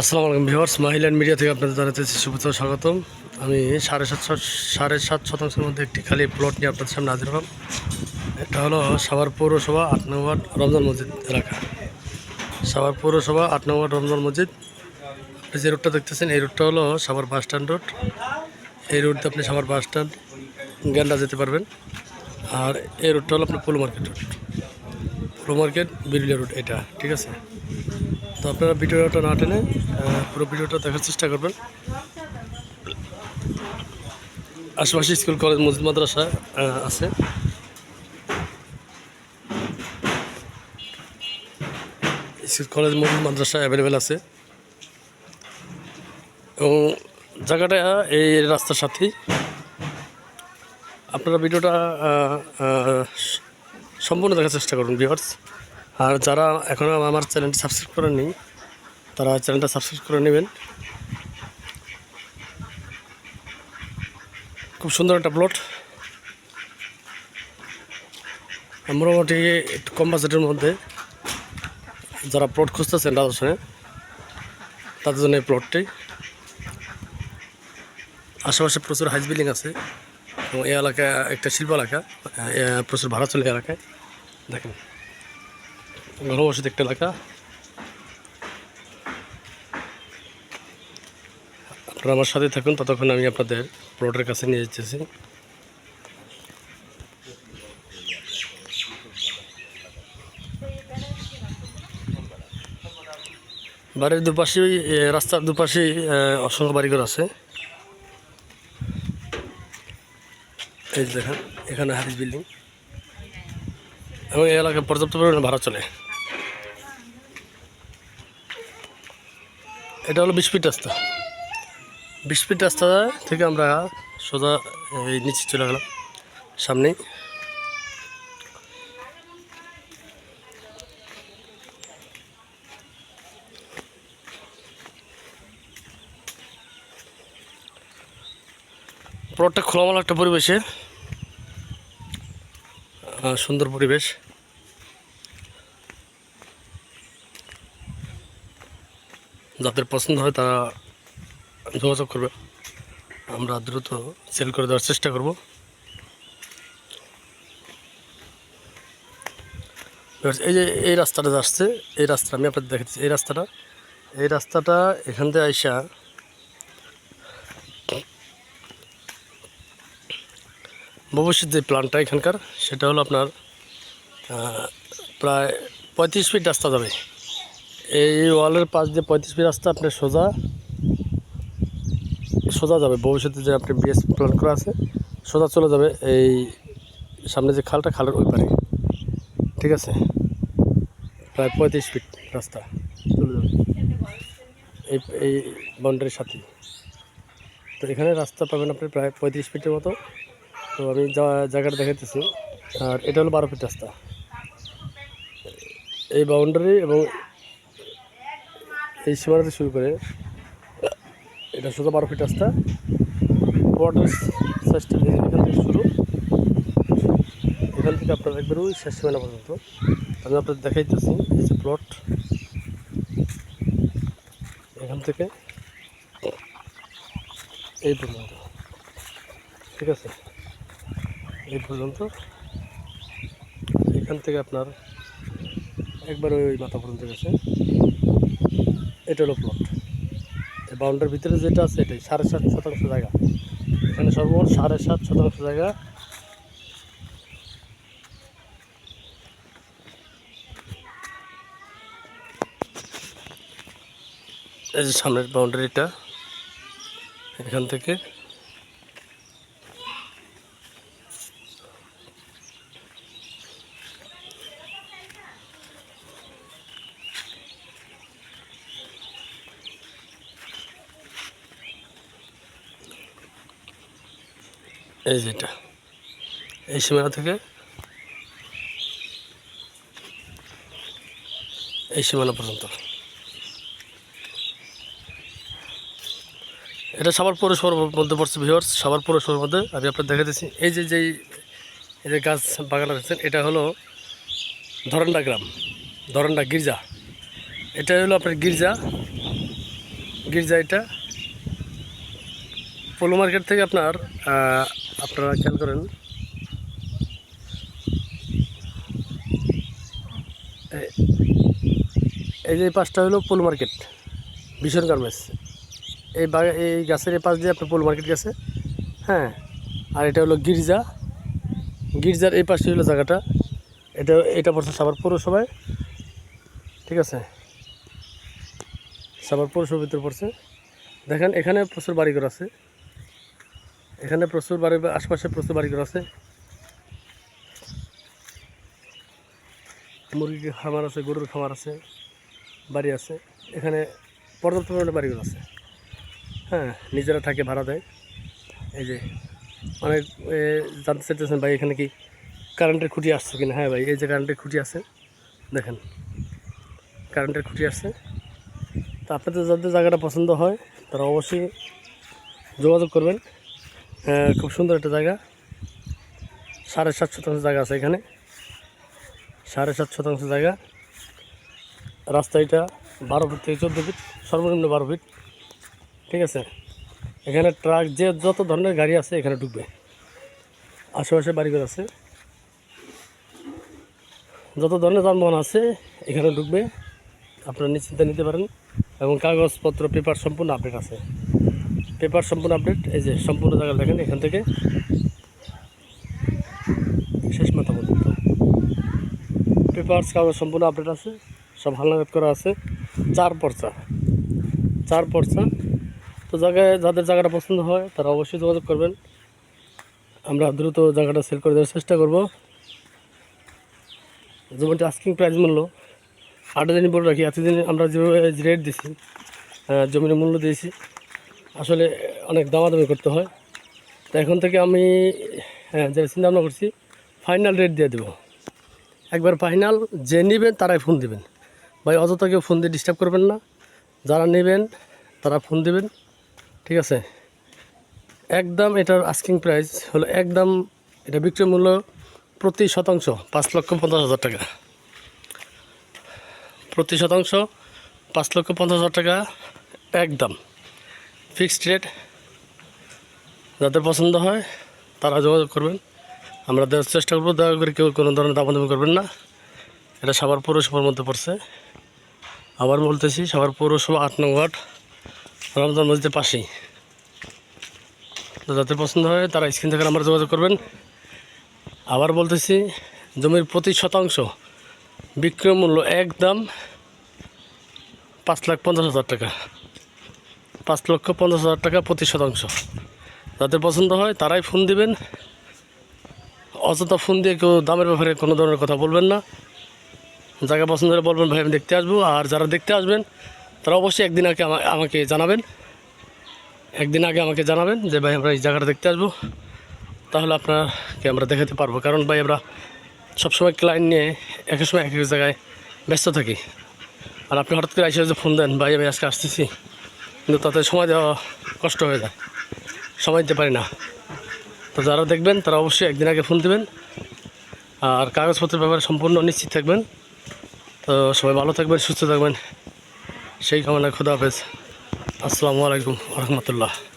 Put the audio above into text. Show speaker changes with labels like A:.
A: আসসালামু আলাইকুম viewers মাহিল্যান্ড media থেকে আপনাদের জানাতেছি শুভেচ্ছা স্বাগতম। আমি সাড়ে সাত সাড়ে সাত শতাংশের মধ্যে একটি খালি প্লট নিয়ে আপনাদের সামনে হাজির হলাম। এটা হলো সাভার পৌরসভা আট নম্বর রমজান মসজিদ এলাকা। সাভার পৌরসভা আট নম্বর রমজান মসজিদ, আপনি যে রুটটা দেখতেছেন, এই রুটটা হলো সাভার বাস স্ট্যান্ড রোড এই দিয়ে আপনি সাভার বাস স্ট্যান্ড, গ্যান্ডা যেতে পারবেন। আর এই রুটটা হলো আপনার Pulo market road Pulo market, Birulia road এটা, ঠিক আছে? তো আপনারা ভিডিওটা না টেনে পুরো ভিডিওটা দেখার চেষ্টা করবেন। আশেপাশে স্কুল, কলেজ, মসজিদ, মাদ্রাসা আছে। স্কুল, কলেজ, মসজিদ, মাদ্রাসা অ্যাভেলেবেল আছে। এবং জায়গাটা এই রাস্তার সাথেই আপনারা ভিডিওটা সম্পূর্ণ দেখার চেষ্টা করুন ভিউয়ার্স আর যারা এখনও আমার চ্যানেলটি সাবস্ক্রাইব করেননি, তারা চ্যানেলটা সাবস্ক্রাইব করে নেবেন। খুব সুন্দর একটা প্লট। মোটামুটি একটু কম বাজেটের মধ্যে যারা প্লট খুঁজতেছেন রাজস্থানে, তাদের জন্য এই প্লটটি। আশেপাশে প্রচুর হাইস বিল্ডিং আছে এবং এই এলাকা একটা শিল্প এলাকা প্রচুর ভাড়া চলে এলাকায়। দেখেন। ঘনবসত একটা এলাকা আপনারা আমার সাথে থাকুন ততক্ষণ আমি আপনাদের প্লটের কাছে নিয়ে যেতেছি বাড়ির দুপাশে এ, রাস্তার দুপাশে অসংখ্য বাড়িঘর আছে। এই দেখেন এখানে হারিস বিল্ডিং। এবং এই এলাকায় পর্যাপ্ত পরিমাণে ভাড়া চলে। এটা হলো বিশ ফিট রাস্তা। বিশ ফিট রাস্তা থেকে আমরা সোজা এই নিচে চলে গেলাম, সামনেই। প্লটটা খোলামেলা একটা পরিবেশে সুন্দর পরিবেশ। যাদের পছন্দ হয় তারা যোগাযোগ করবে। আমরা দ্রুত সেল করে দেওয়ার চেষ্টা করব। এই যে, এই রাস্তাটা আসছে, এই রাস্তা আমি আপনাদের দেখাচ্ছি। এই রাস্তাটা এই রাস্তাটা এখান থেকে আইসা ভবিষ্যৎ যে প্ল্যানটা এখানকার, সেটা হলো আপনার প্রায় পঁয়ত্রিশ ফিট রাস্তা যাবে। এই ওয়ালের পাশ দিয়ে পঁয়ত্রিশ ফিট রাস্তা আপনার সোজা সোজা যাবে। ভবিষ্যতে যে আপনি বিএস প্ল্যান করা আছে, সোজা চলে যাবে এই সামনে যে খালটা, খালের ওই পারে। ঠিক আছে? প্রায় পঁয়ত্রিশ ফিট রাস্তা, চলে যাবে। এই এই বাউন্ডারির সাথে। তো এখানে রাস্তা পাবেন আপনি প্রায় পঁয়ত্রিশ ফিটের মতো। তো আমি যা, জায়গাটা দেখাইতেছি। আর এটা হলো বারো ফিট রাস্তা। এই বাউন্ডারি এবং এই সীমানাতে শুরু করে, এটা শুধু বারো ফিট রাস্তা। বর্ডার সাইজটা এখান থেকে শুরু। এখান থেকে আপনার একবার ওই শেষ সীমানা পর্যন্ত। আমি আপনাদের দেখাইতেছি যে প্লট এখান থেকে এই পর্যন্ত। ঠিক আছে? এই পর্যন্ত। এখান থেকে আপনার একবার ওই মাথা পর্যন্ত গেছে। এটা হলো প্লট বাউন্ডারির ভিতরে যেটা আছে এটাই, সাড়ে সাত শতাংশ জায়গা। এখানে সর্বমোট সাড়ে সাত শতাংশ জায়গা। এই যে সামনের বাউন্ডারিটা এখান থেকে এই যেটা এই সীমানা থেকে এই সীমানা পর্যন্ত। এটা সবার পৌরসভার মধ্যে পড়ছে ভিওর্স সবার পৌরসভার মধ্যে আমি আপনার দেখা দিচ্ছি এই যে যেই এই যে গাছ বাগান রয়েছেন এটা হলো ধরন্ডা গ্রাম ধরন্ডা গির্জা। এটা হলো আপনার গির্জা। গির্জা এটা। পোলো মার্কেট থেকে আপনার আপনারা খেয়াল করেন। এই যে পাশটা হলো পোলো মার্কেট, ভীষণ গার্মেন্টস। এই এই গাছের এই পাশ দিয়ে আপনার পোলো মার্কেট গেছে। হ্যাঁ আর এটা হলো গির্জা। গির্জার এই পাশে হলো জায়গাটা। এটা এটা পড়ছে সাভার পৌরসভায়। ঠিক আছে? সাভার পৌরসভার ভিতরে পড়ছে। দেখেন, এখানে প্রচুর বাড়িঘর আছে। এখানে প্রচুর বাড়ি, আশপাশে প্রচুর বাড়িঘর আছে। মুরগির খামার আছে, গরুর খামার আছে, বাড়ি আছে। এখানে পর্যাপ্ত পরিমাণে বাড়িঘর আছে। হ্যাঁ নিজেরা থাকে, ভাড়া দেয়। এই যে, অনেক জানতে চাইতেছেন ভাই, এখানে কি কারেন্টের খুঁটি আসছে কিনা? হ্যাঁ ভাই, এই যে কারেন্টের খুঁটি আছে, দেখেন। কারেন্টের খুঁটি আসছে। তো আপনাদের যাদের জায়গাটা পছন্দ হয়, তারা অবশ্যই যোগাযোগ করবেন। খুব সুন্দর একটা জায়গা। সাড়ে সাত শতাংশ জায়গা আছে এখানে। সাড়ে সাত শতাংশ জায়গা। রাস্তা এটা বারো ফিট থেকে চোদ্দ ফিট, সর্বনিম্ন বারো ফিট। ঠিক আছে? এখানে ট্রাক, যে যত ধরনের গাড়ি আছে এখানে ঢুকবে। আশেপাশে বাড়িঘর আছে। যত ধরনের যানবাহন আছে এখানে ঢুকবে। আপনারা নিশ্চিন্তে নিতে পারেন এবং কাগজপত্র, পেপার সম্পূর্ণ আপডেট আছে পেপার সম্পূর্ণ আপডেট এই যে সম্পূর্ণ জায়গা দেখেন এখান থেকে। শেষ মাথা পর্যন্ত। পেপার্স কাগজ সম্পূর্ণ আপডেট আছে সব হালনাগাদ করা আছে। চার পর্চা চার পর্চা। তো জায়গায় যাদের জায়গাটা পছন্দ হয় তারা অবশ্যই যোগাযোগ করবেন। আমরা দ্রুত জায়গাটা সেল করে দেওয়ার চেষ্টা করব। যেমনটি আস্কিং প্রাইস মূল্য আট দিন বলে রাখি এতদিন আমরা যেভাবে রেট আহ, জমির মূল্য দিয়েছি আসলে অনেক দামাদামি করতে হয়। তো এখন থেকে আমি হ্যাঁ যে চিন্তা ভাবনা করছি ফাইনাল রেট দিয়ে দেবো। একবার ফাইনাল যে নেবেন তারাই ফোন দিবেন। ভাই, অযথা কেউ ফোন দিয়ে ডিস্টার্ব করবেন না। যারা নেবেন, তারা ফোন দিবেন। ঠিক আছে? একদম এটার আস্কিং প্রাইস হলো একদম এটা বিক্রয় মূল্য প্রতি শতাংশ, পাঁচ লক্ষ পঞ্চাশ হাজার টাকা। প্রতি শতাংশ, পাঁচ লক্ষ পঞ্চাশ হাজার টাকা, একদম। ফিক্সড রেট যাদের পছন্দ হয়, তারা যোগাযোগ করবেন। আমরা দেওয়ার চেষ্টা করব, দয়া করে কেউ কোনো ধরনের দামাদামি করবেন না। এটা সাভার পৌরসভার মধ্যে পড়ছে। আবার বলতেছি, সাভার পৌরসভা আট নং ওয়ার্ড, রমজান মসজিদের পাশেই। যাদের পছন্দ হয়, তারা স্ক্রিন থেকে আমরা যোগাযোগ করবেন। আবার বলতেছি, জমির প্রতি শতাংশ বিক্রয় মূল্য একদম পাঁচ লাখ পঞ্চাশ হাজার টাকা। পাঁচ লক্ষ পঞ্চাশ হাজার টাকা প্রতি শতাংশ। যাদের পছন্দ হয় তারাই ফোন দিবেন। অযথা ফোন দিয়ে কেউ দামের ব্যাপারে কোনো ধরনের কথা বলবেন না। জায়গা পছন্দ হলে বলবেন, ভাই, আমি দেখতে আসব। আর যারা দেখতে আসবেন, তারা অবশ্যই একদিন আগে আমা- আমাকে জানাবেন। একদিন আগে আমাকে জানাবেন যে, ভাই, আমরা এই জায়গাটা দেখতে আসব। তাহলে আপনাকে আমরা দেখাতে পারব। কারণ, ভাই, আমরা সবসময় ক্লায়েন্ট নিয়ে এক সময় এক এক জায়গায় ব্যস্ত থাকি। আর আপনি হঠাৎ করে এসে ফোন দেন, ভাই, আমি আজকে আসতেছি। কিন্তু তাতে সময় দেওয়া কষ্ট হয়ে যায়। সময় দিতে পারি না। তো যারা দেখবেন, তারা অবশ্যই একদিন আগে ফোন দেবেন। আর কাগজপত্রের ব্যাপারে সম্পূর্ণ নিশ্চিত থাকবেন। তো সবাই ভালো থাকবেন, সুস্থ থাকবেন। সেই কামনা খুদা হাফেজ। আসসালামু আলাইকুম রহমতুল্লাহ।